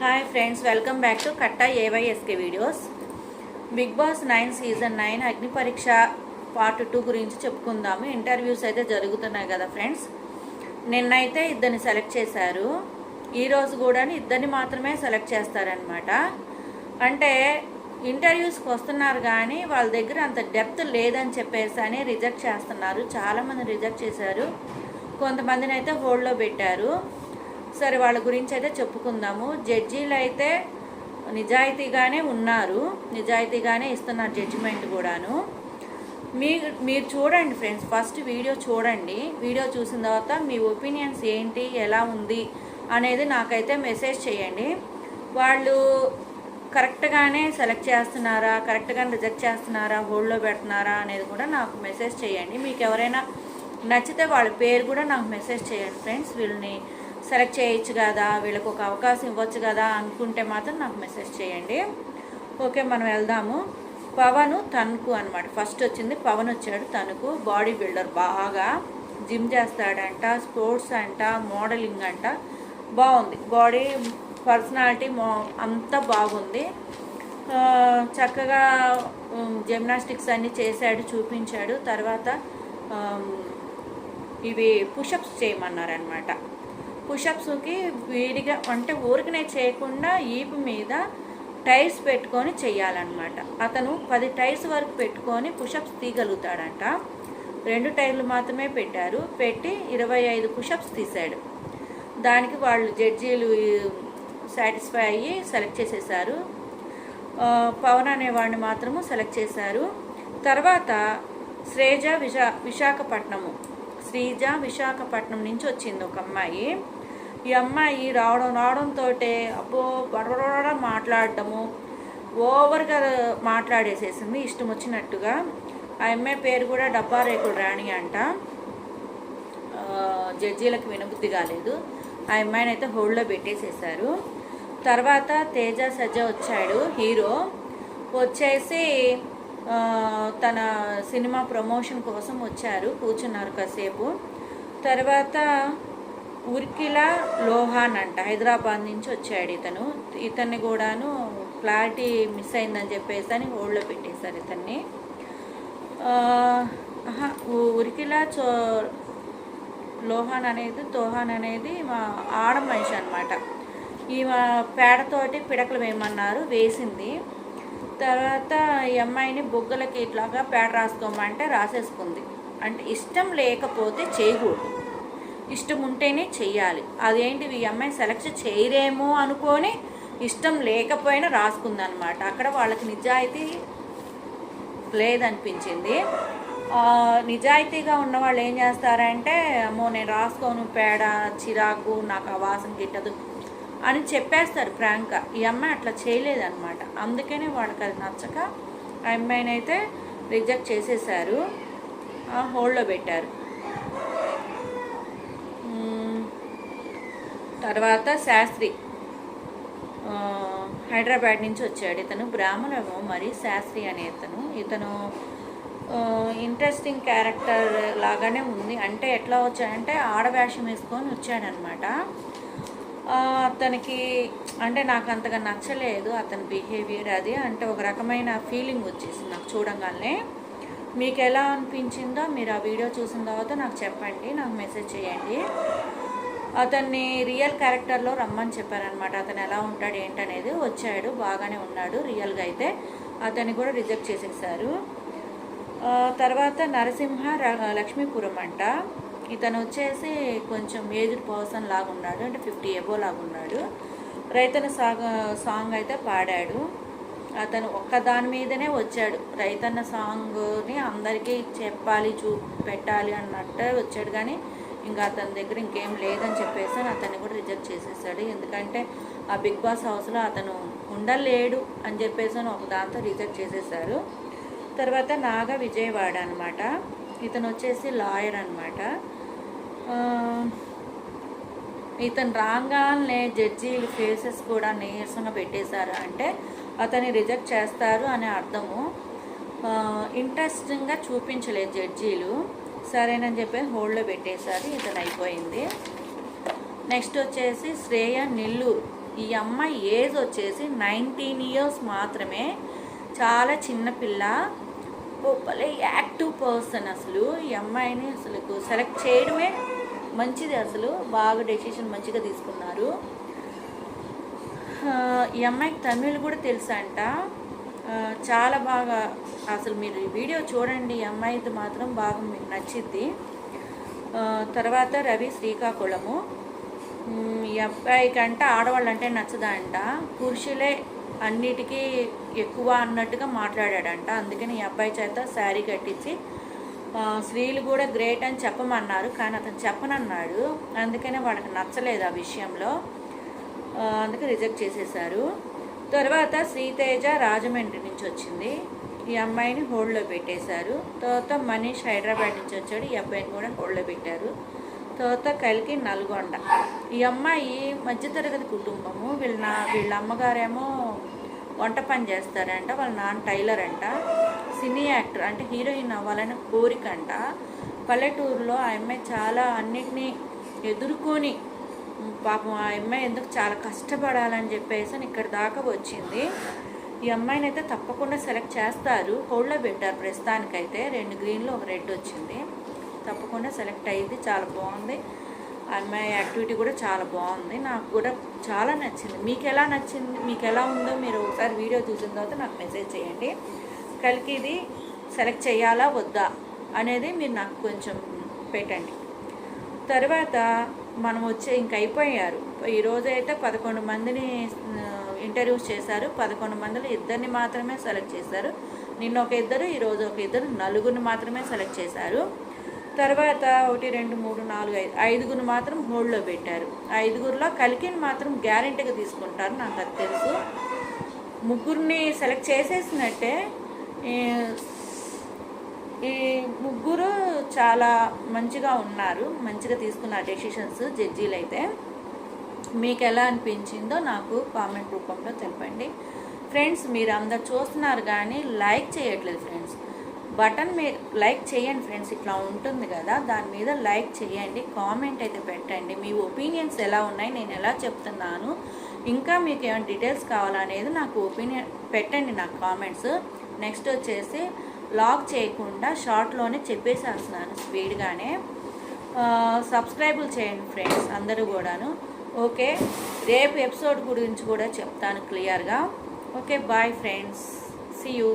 Hi friends welcome back to Katta A Y S K videos Bigg Boss nine season nine Agni Pariksha part two గురించి చెప్పుకుందాము. Interviews అయితే జరుగుతున్నాయి కదా friends నిన్నైతే ఇద్దరిని select చేశారు. ఈరోజు కూడా ఇద్దరిని మాత్రమే సెలెక్ట్ చేస్తారనమాట అంటే ఇంటర్వ్యూస్కి వస్తున్నారు కానీ వాళ్ళ దగ్గర అంత డెప్త్ లేదని చెప్పేసి అని రిజెక్ట్ చేస్తున్నారు. చాలామంది రిజెక్ట్ చేశారు. కొంతమందిని అయితే హోల్డ్లో పెట్టారు. సరే వాళ్ళ గురించి అయితే చెప్పుకుందాము. జడ్జీలు అయితే నిజాయితీగానే ఉన్నారు. నిజాయితీగానే ఇస్తున్నారు జడ్జిమెంట్ కూడాను. మీ మీరు చూడండి ఫ్రెండ్స్ ఫస్ట్ వీడియో చూడండి. వీడియో చూసిన తర్వాత మీ ఒపీనియన్స్ ఏంటి ఎలా ఉంది అనేది నాకైతే మెసేజ్ చేయండి. వాళ్ళు కరెక్ట్గానే సెలెక్ట్ చేస్తున్నారా కరెక్ట్గానే రిజెక్ట్ చేస్తున్నారా హోల్డ్లో పెడుతున్నారా అనేది కూడా నాకు మెసేజ్ చేయండి. మీకు ఎవరైనా నచ్చితే వాళ్ళ పేరు కూడా నాకు మెసేజ్ చేయండి ఫ్రెండ్స్ వీళ్ళని సెలెక్ట్ చేయొచ్చు కదా వీళ్ళకి ఒక అవకాశం ఇవ్వచ్చు కదా అనుకుంటే మాత్రం నాకు మెసేజ్ చేయండి. ఓకే మనం వెళ్దాము. పవన్ తణుకు అనమాట ఫస్ట్ వచ్చింది పవన్ వచ్చాడు తణుకు బాడీ బిల్డర్ బాగా జిమ్ చేస్తాడంట స్పోర్ట్స్ అంట మోడలింగ్ అంట. బాగుంది. బాడీ పర్సనాలిటీ మో అంతా బాగుంది. చక్కగా జిమ్నాస్టిక్స్ అన్నీ చేశాడు చూపించాడు. తర్వాత ఇవి పుషప్స్ చేయమన్నారనమాట పుషప్స్కి వేడిగా అంటే ఊరికనే చేయకుండా ఈపు మీద టైర్స్ పెట్టుకొని చేయాలన్నమాట. అతను పది టైర్స్ వరకు పెట్టుకొని పుషప్స్ తీయగలుగుతాడంట. రెండు టైర్లు మాత్రమే పెట్టారు. పెట్టి ఇరవై ఐదు పుషప్స్ తీశాడు. దానికి వాళ్ళు జడ్జీలు సాటిస్ఫై అయ్యి సెలెక్ట్ చేసేసారు. పవన్ అనేవాడిని మాత్రము సెలెక్ట్ చేశారు. తర్వాత శ్రేజ విశా విశాఖపట్నము. శ్రీజ విశాఖపట్నం నుంచి వచ్చింది ఒక అమ్మాయి. ఈ అమ్మాయి రావడం రావడంతో అబ్బో బడబడ మాట్లాడటము ఓవర్గా మాట్లాడేసేసింది ఇష్టం వచ్చినట్టుగా ఆ అమ్మాయి పేరు కూడా డబ్బా రేకుడు రాణి అంట జడ్జీలకు వినబుద్ధి కాలేదు ఆ అమ్మాయిని అయితే హోల్డ్లో పెట్టేసేసారు తర్వాత తేజ సజ్జ వచ్చాడు హీరో వచ్చేసి తన సినిమా ప్రమోషన్ కోసం వచ్చారు కూర్చున్నారు కాసేపు తర్వాత ఉర్కిలా లోహాన్ అంట. హైదరాబాద్ నుంచి వచ్చాడు ఇతను. ఇతన్ని కూడాను క్లారిటీ మిస్ అయిందని చెప్పేసి అని ఓళ్ళో పెట్టేశారు ఇతన్ని. ఉరికిలా చో లోహాన్ అనేది తోహాన్ అనేది మా ఆడ మనిషి అనమాట ఈమె పేడతోటి పిడకలు వేయమన్నారు వేసింది. తర్వాత ఈ అమ్మాయిని బొగ్గలకి ఇట్లాగా పేడ రాసుకోమంటే రాసేసుకుంది. అంటే ఇష్టం లేకపోతే చేయకూడదు. ఇష్టం ఉంటేనే చెయ్యాలి. అదేంటి ఈ అమ్మాయి సెలెక్ట్ చేయరేమో అనుకొని ఇష్టం లేకపోయినా రాసుకుందనమాట. అక్కడ వాళ్ళకి నిజాయితీ లేదనిపించింది. నిజాయితీగా ఉన్న వాళ్ళు ఏం చేస్తారంటే అమ్మో నేను రాసుకోను పేడ చిరాకు నాకు ఆ వాసన గిట్టదు అని చెప్పేస్తారు ఫ్రాంక్గా. ఈ అమ్మాయి అట్లా చేయలేదన్నమాట అందుకనే వాళ్ళకి అది నచ్చక ఆ అమ్మాయిని అయితే రిజెక్ట్ చేసేసారు. హోల్డ్లో పెట్టారు. తర్వాత శాస్త్రి హైదరాబాద్ నుంచి వచ్చాడు. ఇతను బ్రాహ్మణము మరి శాస్త్రి అనే ఇతను. ఇతను ఇంట్రెస్టింగ్ క్యారెక్టర్ లాగానే ఉంది. అంటే ఎట్లా వచ్చాడంటే ఆడవేషం వేసుకొని వచ్చాడనమాట. అతనికి అంటే నాకు అంతగా నచ్చలేదు అతని బిహేవియర్ అది. అంటే ఒక రకమైన ఫీలింగ్ వచ్చేసింది నాకు చూడంగానే. మీకు ఎలా అనిపించిందో మీరు ఆ వీడియో చూసిన తర్వాత నాకు చెప్పండి. నాకు మెసేజ్ చేయండి. అతన్ని రియల్ క్యారెక్టర్లో రమ్మని చెప్పారనమాట అతను ఎలా ఉంటాడు ఏంటనేది వచ్చాడు బాగానే ఉన్నాడు రియల్గా అయితే. అతన్ని కూడా రిజెక్ట్ చేసేసారు తర్వాత నరసింహ లక్ష్మీపురం అంట. ఇతను వచ్చేసి కొంచెం ఏజ్డ్ పర్సన్ లాగా ఉన్నాడు అంటే ఫిఫ్టీ ఎబో లాగా ఉన్నాడు రైతన సాగ సాంగ్ అయితే పాడాడు. అతను ఒక్క దాని మీదనే వచ్చాడు. రైతన్న సాంగ్ని అందరికీ చెప్పాలి చూ పెట్టాలి అన్నట్టే వచ్చాడు. కానీ ఇంకా అతని దగ్గర ఇంకేం లేదని చెప్పేసి అతన్ని కూడా రిజెక్ట్ చేసేసాడు. ఎందుకంటే ఆ బిగ్ బాస్ హౌస్లో అతను ఉండలేడు అని చెప్పేసి అని ఒక దాంతో రిజెక్ట్ చేసేసారు. తర్వాత నాగ విజయవాడ అనమాట ఇతను వచ్చేసి లాయర్ అనమాట ఇతను రాగానే జడ్జీలు ఫేసెస్ కూడా నీరసంగా పెట్టేశారు. అంటే అతన్ని రిజెక్ట్ చేస్తారు అనే అర్థము. ఇంట్రెస్టింగ్గా చూపించలేదు జడ్జీలు సరేనని చెప్పి హోల్డ్లో పెట్టేశారు ఇతను అయిపోయింది. నెక్స్ట్ వచ్చేసి శ్రేయ నెల్లూరు. ఈ అమ్మాయి ఏజ్ వచ్చేసి నైన్టీన్ ఇయర్స్ మాత్రమే. చాలా చిన్నపిల్ల భలే యాక్టివ్ పర్సన్ అసలు. ఈ అమ్మాయిని అసలు సెలెక్ట్ చేయడమే మంచిది అసలు. బాగా డెసిషన్ మంచిగా తీసుకున్నారు. ఈ అమ్మాయికి తమిళ్ కూడా తెలుసా అంట చాలా బాగా అసలు మీరు ఈ వీడియో చూడండి ఈ అమ్మాయిది మాత్రం బాగా మీకు నచ్చిద్ది. తర్వాత రవి శ్రీకాకుళము. ఈ అబ్బాయి కంటే ఆడవాళ్ళు అంటే నచ్చదా అంట పురుషులే అన్నిటికీ ఎక్కువ అన్నట్టుగా మాట్లాడాడంట. అందుకని ఈ అబ్బాయి చేత శారీ కట్టించి స్త్రీలు కూడా గ్రేట్ అని చెప్పమన్నారు. కానీ అతను చెప్పనన్నాడు. అందుకనే వాళ్ళకి నచ్చలేదు ఆ విషయంలో. అందుకే రిజెక్ట్ చేసేశారు. తర్వాత శ్రీతేజ రాజమండ్రి నుంచి వచ్చింది. ఈ అమ్మాయిని హోల్డ్లో పెట్టేశారు. తర్వాత మనీష్ హైదరాబాద్ నుంచి వచ్చాడు. ఈ అబ్బాయిని కూడా హోల్డ్లో పెట్టారు. తర్వాత కలికి నల్గొండ. ఈ అమ్మాయి మధ్యతరగతి కుటుంబము. వీళ్ళ నా వీళ్ళ అమ్మగారేమో వంట పని చేస్తారంట. వాళ్ళ నాన్న టైలర్ అంట. సినీ యాక్టర్ అంటే హీరోయిన్ అవ్వాలని కోరిక అంట. పల్లెటూరులో ఆ అమ్మాయి చాలా అన్నిటినీ ఎదుర్కొని పాపం ఆ అమ్మాయి ఎందుకు చాలా కష్టపడాలని చెప్పేసి అని ఇక్కడ దాకా వచ్చింది. ఈ అమ్మాయిని అయితే తప్పకుండా సెలెక్ట్ చేస్తారు. హోల్డ్లో పెట్టారు ప్రస్తుతానికైతే. రెండు గ్రీన్లు ఒక రెడ్ వచ్చింది. తప్పకుండా సెలెక్ట్ అయ్యింది. చాలా బాగుంది. ఆ అమ్మాయి యాక్టివిటీ కూడా చాలా బాగుంది. నాకు కూడా చాలా నచ్చింది. మీకు ఎలా నచ్చింది? మీకు ఎలా ఉందో మీరు ఒకసారి వీడియో చూసిన తర్వాత నాకు మెసేజ్ చేయండి. కలికి ఇది సెలెక్ట్ చేయాలా వద్దా అనేది మీరు నాకు కొంచెం పెట్టండి. తర్వాత మనం వచ్చే ఇంక అయిపోయారు. ఈరోజు అయితే పదకొండు మందిని ఇంటర్వ్యూస్ చేశారు. పదకొండు మందిలో ఇద్దరిని మాత్రమే సెలెక్ట్ చేశారు. నిన్న ఒక ఇద్దరు ఈరోజు ఒక ఇద్దరు నలుగురిని మాత్రమే సెలెక్ట్ చేశారు. తర్వాత ఒకటి రెండు మూడు నాలుగు ఐదు ఐదుగురు మాత్రం హోల్డ్లో పెట్టారు. ఐదుగురిలో కలికిని మాత్రం గ్యారెంటీగా తీసుకుంటారు నాకు అది తెలుసు. ముగ్గురిని సెలెక్ట్ చేసేసినట్టే ఈ ఈ ముగ్గురు చాలా మంచిగా ఉన్నారు మంచిగా తీసుకున్నారు డెసిషన్స్ జడ్జీలు అయితే మీకు ఎలా అనిపించిందో నాకు కామెంట్ రూపంలో తెలపండి. ఫ్రెండ్స్ మీరు అందరు చూస్తున్నారు కానీ లైక్ చేయట్లేదు ఫ్రెండ్స్ బటన్ మీ లైక్ చేయండి ఫ్రెండ్స్ ఇట్లా ఉంటుంది కదా దాని మీద లైక్ చేయండి కామెంట్ అయితే పెట్టండి. మీ ఒపీనియన్స్ ఎలా ఉన్నాయి నేను ఎలా చెప్తున్నాను ఇంకా మీకు ఏమైనా డీటెయిల్స్ కావాలనేది నాకు ఒపీనియన్ పెట్టండి నాకు కామెంట్స్. నెక్స్ట్ వచ్చేసి లాక్ చేయకుండా షార్ట్లోనే చెప్పేసేస్తున్నాను స్పీడ్గానే. సబ్స్క్రైబుల్ చేయండి ఫ్రెండ్స్ అందరూ కూడాను. ఓకే రేపు ఎపిసోడ్ గురించి కూడా చెప్తాను క్లియర్గా. Okay bye friends. See you